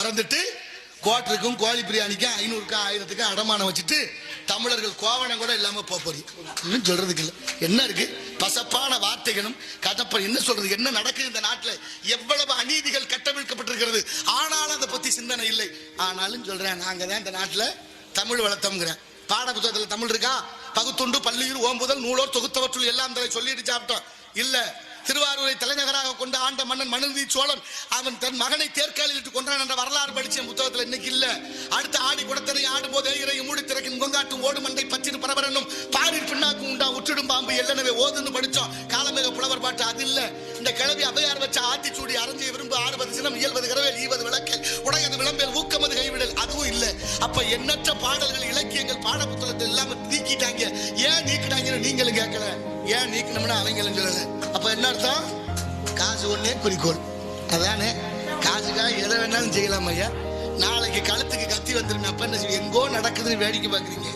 மறந்துட்டு கோட்டருக்கும் கோழி பிரியாணிக்கும் ஐநூறுக்கும் ஆயிரத்துக்கும் அடமானம் வச்சுட்டு தமிழர்கள் கோவணம் கூட இல்லாம போக போறீங்க. இன்னும் சொல்றதுக்கு இல்லை. என்ன இருக்கு? பசப்பான வார்த்தைகளும் கதப்ப என்ன சொல்றது? என்ன நடக்குது இந்த நாட்டுல? எவ்வளவு அநீதிகள் கட்டவிழ்க்கப்பட்டிருக்கிறது? ஆனாலும் அதை பத்தி சிந்தனை இல்லை. ஆனாலும் சொல்றேன் நாங்க தான் இந்த நாட்டுல தமிழ் வளர்த்தோங்கிறேன் பாட புத்தகத்துல தமிழ் இருக்கா? பகுத்துண்டு பள்ளியில் ஓம்புதல் நூலோர் தொகுத்தவற்றுள் எல்லாம் தலை சொல்லிட்டு சாப்பிட்டோம். இல்லை திருவாரூரை தலைநகராக கொண்ட ஆண்ட மன்னன் மனுநீதி சோழன் அவன் தன் மகனை தேர்காலிட்டு கொன்றான் என்ற வரலாறு படிச்ச புத்தகத்தில் இன்னைக்கு இல்ல. அடுத்த ஆடி குடத்தனை ஆடும் போது இறையும் மூடி திறக்கின் கொங்காட்டும் ஓடு மண்டை பச்சின் பரபரனும் பாரில் பின்னாக்கும் உண்டா உற்றிடும் பாம்பு எல்லனவே ஓதுன்னு படிச்சோம் காலமேக புலவர் பாட்டு அது இல்ல. இந்த கிளவி அபயார் வச்ச ஆத்திச்சூடி அரைஞ்சிய விரும்பு ஆறுவது சினம் இயல்வது கரவேல் ஈவது விளக்கல் உடைய அப்ப எண்ணற்ற பாடல்கள் இலக்கியங்கள் பாட புத்தகத்தில் இல்லாம நீக்கிட்டாங்க. ஏன் நீக்கிட்டாங்கன்னு நீங்களும் கேட்கல. ஏன் நீக்கணும்னா அவங்களும் சொல்லல. அப்ப என்ன அர்த்தம்? காசு ஒண்ணே குறிக்கோள். அதானே? காசுக்காக எதை வேணாலும் செய்யலாம் ஐயா. நாளைக்கு கழுத்துக்கு கத்தி வந்துருமே அப்ப என்ன எங்கோ நடக்குதுன்னு வேடிக்கை பார்க்குறீங்க.